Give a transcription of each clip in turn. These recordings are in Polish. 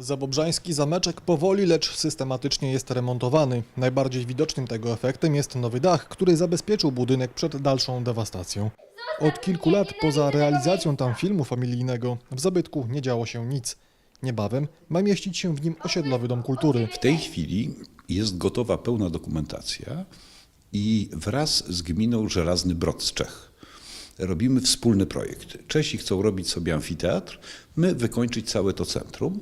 Zabobrzański zameczek powoli, lecz systematycznie jest remontowany. Najbardziej widocznym tego efektem jest nowy dach, który zabezpieczył budynek przed dalszą dewastacją. Od kilku lat poza realizacją tam filmu familijnego w zabytku nie działo się nic. Niebawem ma mieścić się w nim osiedlowy dom kultury. W tej chwili jest gotowa pełna dokumentacja i wraz z gminą Żelazny Brod z Czech robimy wspólny projekt. Czesi chcą robić sobie amfiteatr, my wykończyć całe to centrum.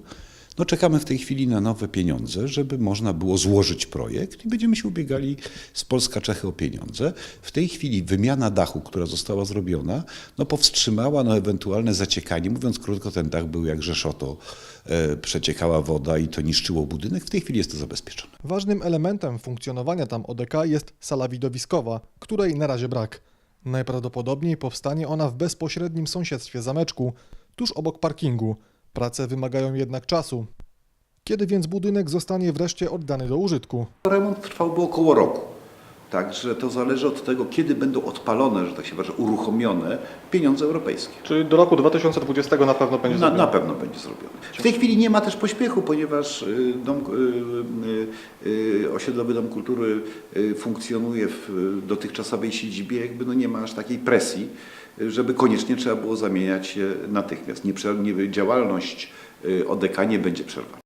No czekamy w tej chwili na nowe pieniądze, żeby można było złożyć projekt i będziemy się ubiegali z Polska Czechy o pieniądze. W tej chwili wymiana dachu, która została zrobiona, no powstrzymała no, ewentualne zaciekanie. Mówiąc krótko, ten dach był jak rzeszoto, e, przeciekała woda i to niszczyło budynek. W tej chwili jest to zabezpieczone. Ważnym elementem funkcjonowania tam ODK jest sala widowiskowa, której na razie brak. Najprawdopodobniej powstanie ona w bezpośrednim sąsiedztwie zameczku, tuż obok parkingu. Prace wymagają jednak czasu. Kiedy więc budynek zostanie wreszcie oddany do użytku? Remont trwałby około roku. Także to zależy od tego, kiedy będą odpalone, że tak się wyrażę, uruchomione pieniądze europejskie. Czyli do roku 2020 na pewno będzie Na, na pewno będzie zrobione. W tej chwili nie ma też pośpiechu, ponieważ y, dom, y, y, osiedlowy Dom Kultury funkcjonuje w dotychczasowej siedzibie, jakby no nie ma aż takiej presji, żeby koniecznie trzeba było zamieniać się natychmiast. Nie, prze- nie, działalność ODK nie będzie przerwana.